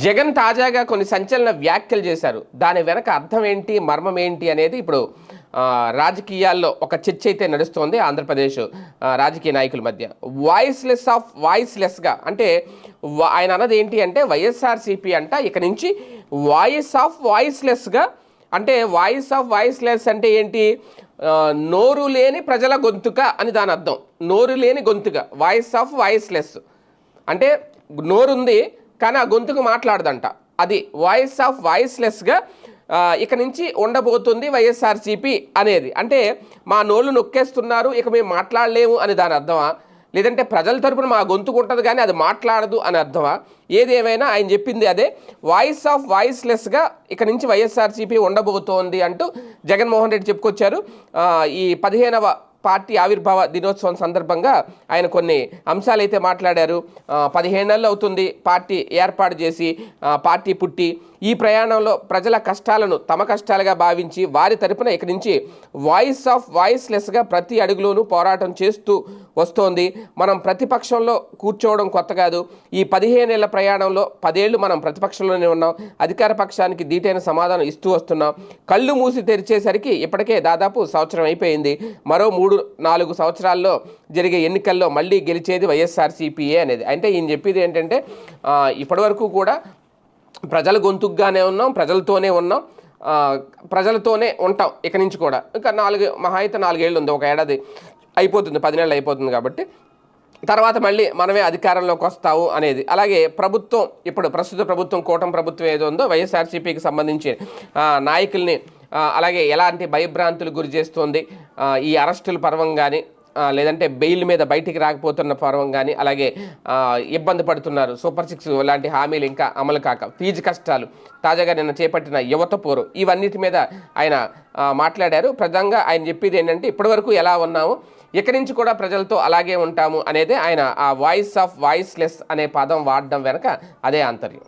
జగన్ తాజాగా కొన్ని సంచలన వ్యాఖ్యలు చేశారు. దాని వెనక అర్థం ఏంటి మర్మం ఏంటి అనేది ఇప్పుడు రాజకీయాల్లో ఒక చర్చ అయితే నడుస్తోంది ఆంధ్రప్రదేశ్ రాజకీయ నాయకుల మధ్య. వాయిస్లెస్ ఆఫ్ వాయిస్లెస్గా అంటే ఆయన అన్నది ఏంటి అంటే వైఎస్ఆర్సీపీ అంట ఇక నుంచి వాయిస్ ఆఫ్ వాయిస్లెస్గా అంటే వాయిస్ ఆఫ్ వాయిస్లెస్ అంటే ఏంటి నోరు లేని ప్రజల గొంతుక అని దాని అర్థం. నోరు లేని గొంతుక వాయిస్ ఆఫ్ వాయిస్లెస్. అంటే నోరుంది కానీ ఆ గొంతుకు మాట్లాడదంట. అది వాయిస్ ఆఫ్ వాయిస్లెస్గా ఇక నుంచి ఉండబోతుంది వైఎస్ఆర్సీపీ అనేది. అంటే మా నోళ్ళు నొక్కేస్తున్నారు ఇక మేము మాట్లాడలేము అని దాని అర్థమా? లేదంటే ప్రజల తరపున మా గొంతుకు ఉంటుంది కానీ అది మాట్లాడదు అని అర్థమా? ఏదేమైనా ఆయన చెప్పింది అదే. వాయిస్ ఆఫ్ వాయిస్లెస్గా ఇక నుంచి వైఎస్ఆర్సీపీ ఉండబోతోంది అంటూ జగన్మోహన్ రెడ్డి చెప్పుకొచ్చారు. ఈ పదిహేనవ పార్టీ ఆవిర్భావ దినోత్సవం సందర్భంగా ఆయన కొన్ని అంశాలు అయితే మాట్లాడారు పదిహేను పదిహేనేళ్ళు అవుతుంది పార్టీ ఏర్పాటు చేసి పార్టీ పుట్టి ఈ ప్రయాణంలో ప్రజల కష్టాలను తమ కష్టాలుగా భావించి వారి తరపున ఇక్కడి నుంచి వాయిస్ ఆఫ్ వాయిస్లెస్గా ప్రతి అడుగులోనూ పోరాటం చేస్తూ వస్తోంది. మనం ప్రతిపక్షంలో కూర్చోవడం కొత్త కాదు. ఈ పదిహేనేళ్ళ ప్రయాణంలో పదేళ్ళు మనం ప్రతిపక్షంలోనే ఉన్నాం. అధికార పక్షానికి దీటైన సమాధానం ఇస్తూ వస్తున్నాం. కళ్ళు మూసి తెరిచేసరికి ఇప్పటికే దాదాపు సంవత్సరం అయిపోయింది. మరో మూడు నాలుగు సంవత్సరాల్లో జరిగే ఎన్నికల్లో మళ్ళీ గెలిచేది వైఎస్ఆర్సీపీఏ అనేది. అంటే ఈయన చెప్పేది ఏంటంటే ఇప్పటివరకు కూడా ప్రజల గొంతుకుగానే ఉన్నాం ప్రజలతోనే ఉన్నాం. ప్రజలతోనే ఉంటాం ఇక నుంచి కూడా. ఇంకా నాలుగు మహా అయితే నాలుగేళ్ళు ఉంది ఒక ఏడాది అయిపోతుంది పది నెలలు అయిపోతుంది కాబట్టి. తర్వాత మళ్ళీ మనమే అధికారంలోకి వస్తావు అనేది. అలాగే ప్రభుత్వం ఇప్పుడు ప్రస్తుత ప్రభుత్వం కూటమి ప్రభుత్వం ఏదో ఉందో వైఎస్ఆర్సీపీకి సంబంధించి నాయకుల్ని అలాగే ఎలాంటి భయభ్రాంతులు గురి చేస్తుంది ఈ అరెస్టుల పర్వం కానీ లేదంటే బెయిల్ మీద బయటికి రాకపోతున్న పర్వం కానీ అలాగే ఇబ్బంది పడుతున్నారు. సూపర్ సిక్స్ లాంటి హామీలు ఇంకా అమలు కాక ఫీజు కష్టాలు తాజాగా నిన్న చేపట్టిన యువత పోరు. ఇవన్నిటి మీద ఆయన మాట్లాడారు. ప్రధానంగా ఆయన చెప్పేది ఏంటంటే ఇప్పటివరకు ఎలా ఉన్నాము ఇక్కడి నుంచి కూడా ప్రజలతో అలాగే ఉంటాము అనేది ఆయన ఆ వాయిస్ ఆఫ్ వాయిస్లెస్ అనే పదం వాడడం వెనక అదే ఆంతర్యం.